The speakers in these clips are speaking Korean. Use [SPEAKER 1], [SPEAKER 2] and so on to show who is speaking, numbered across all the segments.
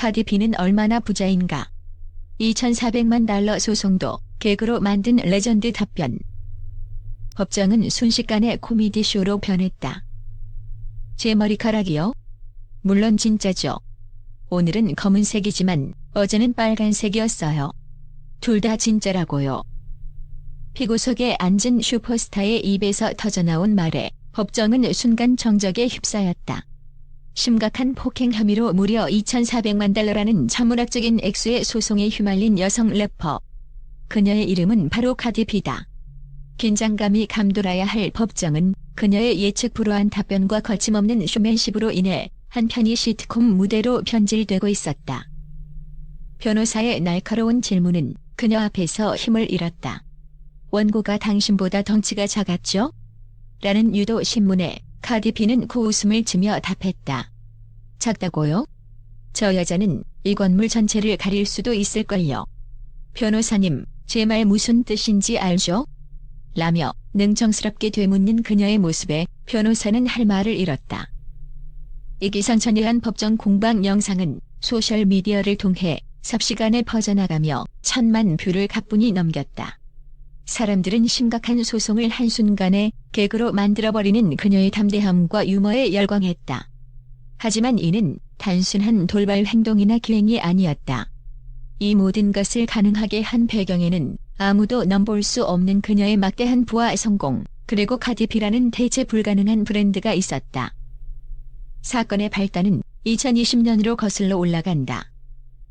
[SPEAKER 1] 카디비는 얼마나 부자인가. 2,400만 달러 소송도 개그로 만든 레전드 답변. 법정은 순식간에 코미디 쇼로 변했다. 제 머리카락이요? 물론 진짜죠. 오늘은 검은색이지만 어제는 빨간색이었어요. 둘 다 진짜라고요. 피고석에 앉은 슈퍼스타의 입에서 터져나온 말에 법정은 순간 정적에 휩싸였다. 심각한 폭행 혐의로 무려 2,400만 달러라는 천문학적인 액수의 소송에 휘말린 여성 래퍼. 그녀의 이름은 바로 카디비다. 긴장감이 감돌아야 할 법정은 그녀의 예측 불허한 답변과 거침없는 쇼맨십으로 인해 한편이 시트콤 무대로 변질되고 있었다. 변호사의 날카로운 질문은 그녀 앞에서 힘을 잃었다. 원고가 당신보다 덩치가 작았죠? 라는 유도 신문에 카디비는 코웃음을 치며 답했다. 작다고요? 저 여자는 이 건물 전체를 가릴 수도 있을걸요. 변호사님, 제 말 무슨 뜻인지 알죠? 라며 능청스럽게 되묻는 그녀의 모습에 변호사는 할 말을 잃었다. 이 기상천외한 법정 공방 영상은 소셜미디어를 통해 삽시간에 퍼져나가며 천만 뷰를 가뿐히 넘겼다. 사람들은 심각한 소송을 한순간에 개그로 만들어버리는 그녀의 담대함과 유머에 열광했다. 하지만 이는 단순한 돌발 행동이나 기행이 아니었다. 이 모든 것을 가능하게 한 배경에는 아무도 넘볼 수 없는 그녀의 막대한 부와 성공, 그리고 카디피라는 대체 불가능한 브랜드가 있었다. 사건의 발단은 2020년으로 거슬러 올라간다.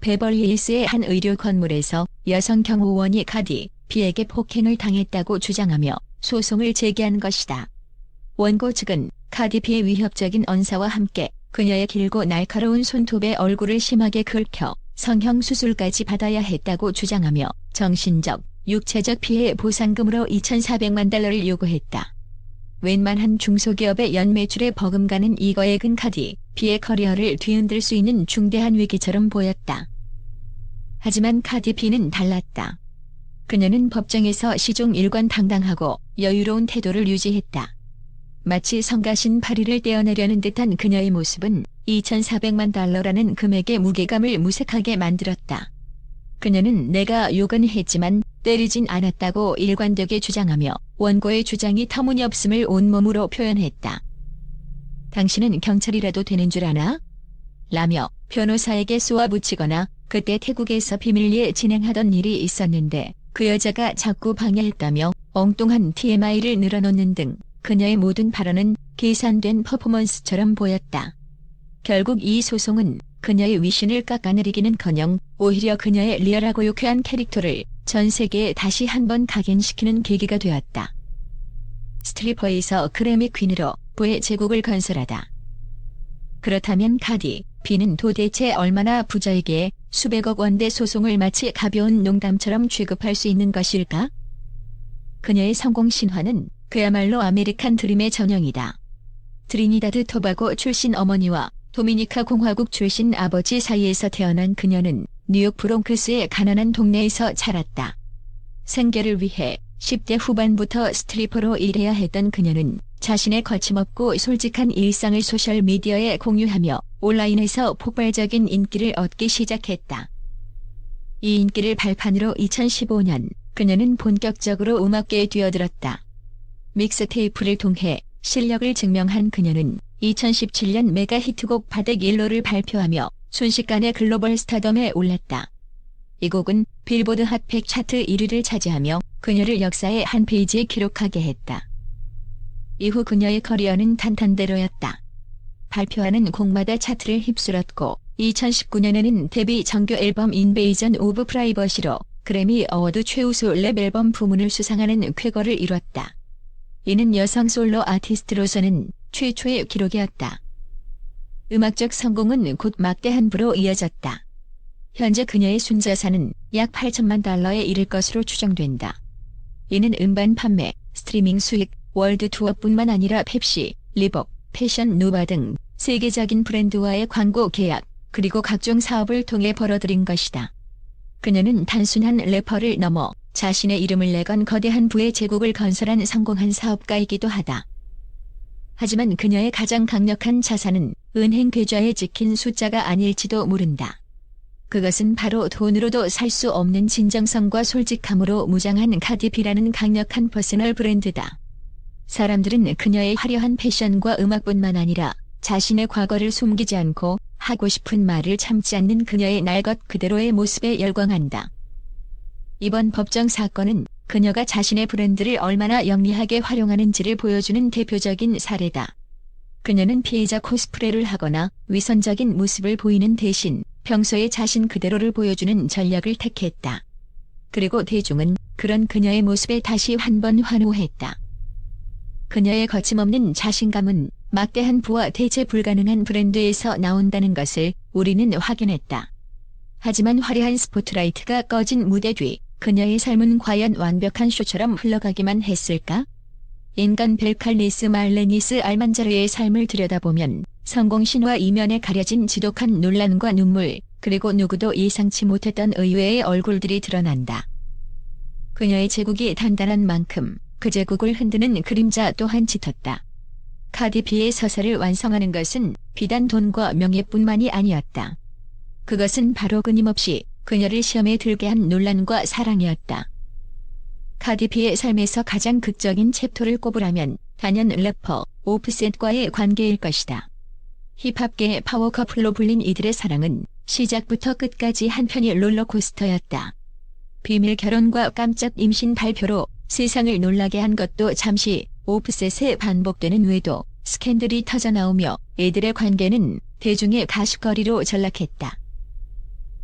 [SPEAKER 1] 베벌리 힐스의 한 의료 건물에서 여성 경호원이 카디, 비에게 폭행을 당했다고 주장하며 소송을 제기한 것이다. 원고 측은 카디피의 위협적인 언사와 함께 그녀의 길고 날카로운 손톱에 얼굴을 심하게 긁혀 성형 수술까지 받아야 했다고 주장하며 정신적, 육체적 피해 보상금으로 2,400만 달러를 요구했다. 웬만한 중소기업의 연매출에 버금가는 이 거액은 카디, 비의 커리어를 뒤흔들 수 있는 중대한 위기처럼 보였다. 하지만 카디피는 달랐다. 그녀는 법정에서 시종 일관 당당하고 여유로운 태도를 유지했다. 마치 성가신 파리를 떼어내려는 듯한 그녀의 모습은 2,400만 달러라는 금액의 무게감을 무색하게 만들었다. 그녀는 내가 욕은 했지만 때리진 않았다고 일관되게 주장하며 원고의 주장이 터무니없음을 온몸으로 표현했다. 당신은 경찰이라도 되는 줄 아나? 라며 변호사에게 쏘아붙이거나 그때 태국에서 비밀리에 진행하던 일이 있었는데 그 여자가 자꾸 방해했다며 엉뚱한 TMI를 늘어놓는 등 그녀의 모든 발언은 계산된 퍼포먼스처럼 보였다. 결국 이 소송은 그녀의 위신을 깎아내리기는커녕 오히려 그녀의 리얼하고 유쾌한 캐릭터를 전 세계에 다시 한번 각인시키는 계기가 되었다. 스트리퍼에서 그래미 퀸으로 부의 제국을 건설하다. 그렇다면 카디, 비는 도대체 얼마나 부자에게 수백억 원대 소송을 마치 가벼운 농담처럼 취급할 수 있는 것일까? 그녀의 성공 신화는 그야말로 아메리칸 드림의 전형이다. 트리니다드 토바고 출신 어머니와 도미니카 공화국 출신 아버지 사이에서 태어난 그녀는 뉴욕 브롱크스의 가난한 동네에서 자랐다. 생계를 위해 10대 후반부터 스트리퍼로 일해야 했던 그녀는 자신의 거침없고 솔직한 일상을 소셜미디어에 공유하며 온라인에서 폭발적인 인기를 얻기 시작했다. 이 인기를 발판으로 2015년 그녀는 본격적으로 음악계에 뛰어들었다. 믹스테이프를 통해 실력을 증명한 그녀는 2017년 메가 히트곡 바덱 일로를 발표하며 순식간에 글로벌 스타덤에 올랐다. 이 곡은 빌보드 핫100 차트 1위를 차지하며 그녀를 역사의 한 페이지에 기록하게 했다. 이후 그녀의 커리어는 탄탄대로였다. 발표하는 곡마다 차트를 휩쓸었고 2019년에는 데뷔 정규 앨범 인베이전 오브 프라이버시로 그래미 어워드 최우수 랩 앨범 부문을 수상하는 쾌거를 이뤘다. 이는 여성 솔로 아티스트로서는 최초의 기록이었다. 음악적 성공은 곧 막대한 부로 이어졌다. 현재 그녀의 순자산은 약 8천만 달러에 이를 것으로 추정된다. 이는 음반 판매, 스트리밍 수익, 월드 투어뿐만 아니라 펩시, 리복, 패션 노바 등 세계적인 브랜드와의 광고 계약, 그리고 각종 사업을 통해 벌어들인 것이다. 그녀는 단순한 래퍼를 넘어 자신의 이름을 내건 거대한 부의 제국을 건설한 성공한 사업가이기도 하다. 하지만 그녀의 가장 강력한 자산은 은행 계좌에 찍힌 숫자가 아닐지도 모른다. 그것은 바로 돈으로도 살 수 없는 진정성과 솔직함으로 무장한 카디비라는 강력한 퍼스널 브랜드다. 사람들은 그녀의 화려한 패션과 음악뿐만 아니라 자신의 과거를 숨기지 않고 하고 싶은 말을 참지 않는 그녀의 날 것 그대로의 모습에 열광한다. 이번 법정 사건은 그녀가 자신의 브랜드를 얼마나 영리하게 활용하는지를 보여주는 대표적인 사례다. 그녀는 피해자 코스프레를 하거나 위선적인 모습을 보이는 대신 평소의 자신 그대로를 보여주는 전략을 택했다. 그리고 대중은 그런 그녀의 모습에 다시 한번 환호했다. 그녀의 거침없는 자신감은 막대한 부와 대체 불가능한 브랜드에서 나온다는 것을 우리는 확인했다. 하지만 화려한 스포트라이트가 꺼진 무대 뒤 그녀의 삶은 과연 완벽한 쇼처럼 흘러가기만 했을까? 인간 벨칼리스 말레니스 알만자르의 삶을 들여다보면 성공 신화 이면에 가려진 지독한 논란과 눈물, 그리고 누구도 예상치 못했던 의외의 얼굴들이 드러난다. 그녀의 제국이 단단한 만큼 그 제국을 흔드는 그림자 또한 짙었다. 카디피의 서사를 완성하는 것은 비단 돈과 명예뿐만이 아니었다. 그것은 바로 끊임없이 그녀를 시험에 들게 한 논란과 사랑이었다. 카디피의 삶에서 가장 극적인 챕터를 꼽으라면 단연 래퍼 오프셋과의 관계일 것이다. 힙합계의 파워 커플로 불린 이들의 사랑은 시작부터 끝까지 한편이 롤러코스터였다. 비밀 결혼과 깜짝 임신 발표로 세상을 놀라게 한 것도 잠시 오프셋에 반복되는 외도 스캔들이 터져나오며 이들의 관계는 대중의 가십거리로 전락했다.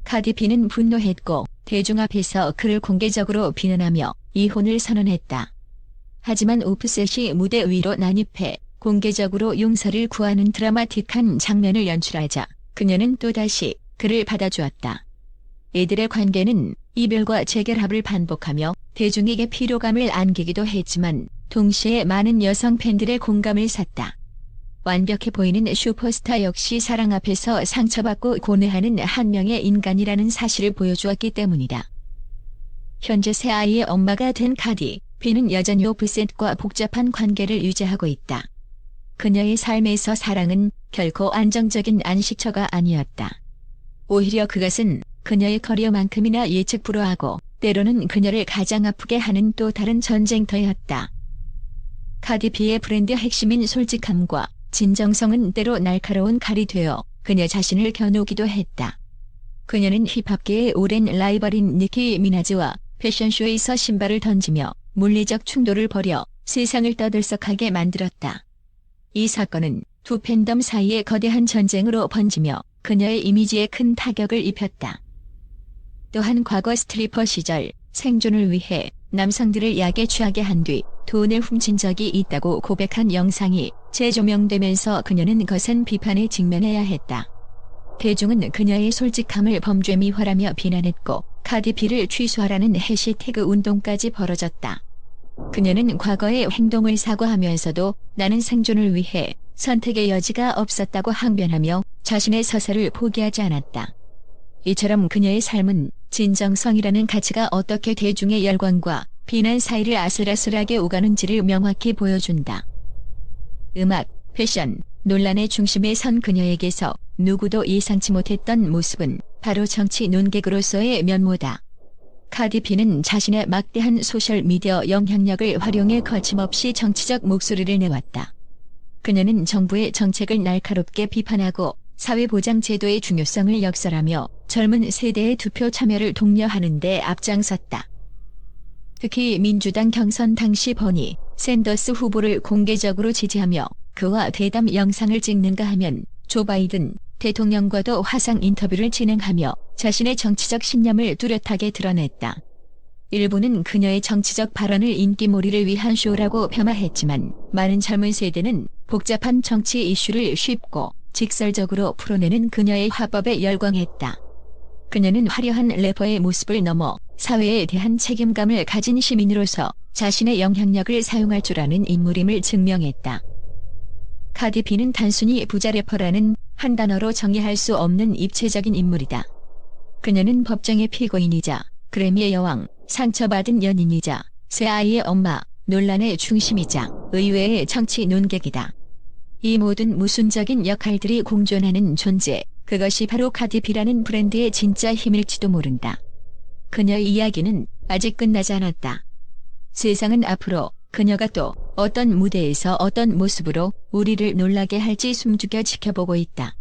[SPEAKER 1] 카디피는 분노했고 대중 앞에서 그를 공개적으로 비난하며 이혼을 선언했다. 하지만 오프셋이 무대 위로 난입해 공개적으로 용서를 구하는 드라마틱한 장면을 연출하자 그녀는 또다시 그를 받아주었다. 이들의 관계는 이별과 재결합을 반복하며 대중에게 피로감을 안기기도 했지만 동시에 많은 여성 팬들의 공감을 샀다. 완벽해 보이는 슈퍼스타 역시 사랑 앞에서 상처받고 고뇌하는 한 명의 인간이라는 사실을 보여주었기 때문이다. 현재 새 아이의 엄마가 된 카디, 비는 여전히 오프셋과 복잡한 관계를 유지하고 있다. 그녀의 삶에서 사랑은 결코 안정적인 안식처가 아니었다. 오히려 그것은 그녀의 커리어만큼이나 예측 불허하고 때로는 그녀를 가장 아프게 하는 또 다른 전쟁터였다. 카디비의 브랜드 핵심인 솔직함과 진정성은 때로 날카로운 칼이 되어 그녀 자신을 겨누기도 했다. 그녀는 힙합계의 오랜 라이벌인 니키 미나즈와 패션쇼에서 신발을 던지며 물리적 충돌을 벌여 세상을 떠들썩하게 만들었다. 이 사건은 두 팬덤 사이의 거대한 전쟁으로 번지며 그녀의 이미지에 큰 타격을 입혔다. 또한 과거 스트리퍼 시절 생존을 위해 남성들을 약에 취하게 한 뒤 돈을 훔친 적이 있다고 고백한 영상이 재조명되면서 그녀는 거센 비판에 직면해야 했다. 대중은 그녀의 솔직함을 범죄 미화라며 비난했고 카디피를 취소하라는 해시태그 운동까지 벌어졌다. 그녀는 과거의 행동을 사과하면서도 나는 생존을 위해 선택의 여지가 없었다고 항변하며 자신의 서사를 포기하지 않았다. 이처럼 그녀의 삶은 진정성이라는 가치가 어떻게 대중의 열광과 비난 사이를 아슬아슬하게 오가는지를 명확히 보여준다. 음악, 패션, 논란의 중심에 선 그녀에게서 누구도 예상치 못했던 모습은 바로 정치 논객으로서의 면모다. 카디피는 자신의 막대한 소셜미디어 영향력을 활용해 거침없이 정치적 목소리를 내왔다. 그녀는 정부의 정책을 날카롭게 비판하고 사회보장제도의 중요성을 역설하며 젊은 세대의 투표 참여를 독려하는 데 앞장섰다. 특히 민주당 경선 당시 버니 샌더스 후보를 공개적으로 지지하며 그와 대담 영상을 찍는가 하면 조 바이든 대통령과도 화상 인터뷰를 진행하며 자신의 정치적 신념을 뚜렷하게 드러냈다. 일부는 그녀의 정치적 발언을 인기몰이를 위한 쇼라고 폄하했지만 많은 젊은 세대는 복잡한 정치 이슈를 쉽고 직설적으로 풀어내는 그녀의 화법에 열광했다. 그녀는 화려한 래퍼의 모습을 넘어 사회에 대한 책임감을 가진 시민으로서 자신의 영향력을 사용할 줄 아는 인물임을 증명했다. 카디비는 단순히 부자 래퍼라는 한 단어로 정의할 수 없는 입체적인 인물이다. 그녀는 법정의 피고인이자 그래미의 여왕, 상처받은 연인이자 새 아이의 엄마, 논란의 중심이자 의외의 정치 논객이다. 이 모든 무순적인 역할들이 공존하는 존재, 그것이 바로 카디비라는 브랜드의 진짜 힘일지도 모른다. 그녀의 이야기는 아직 끝나지 않았다. 세상은 앞으로 그녀가 또 어떤 무대에서 어떤 모습으로 우리를 놀라게 할지 숨죽여 지켜보고 있다.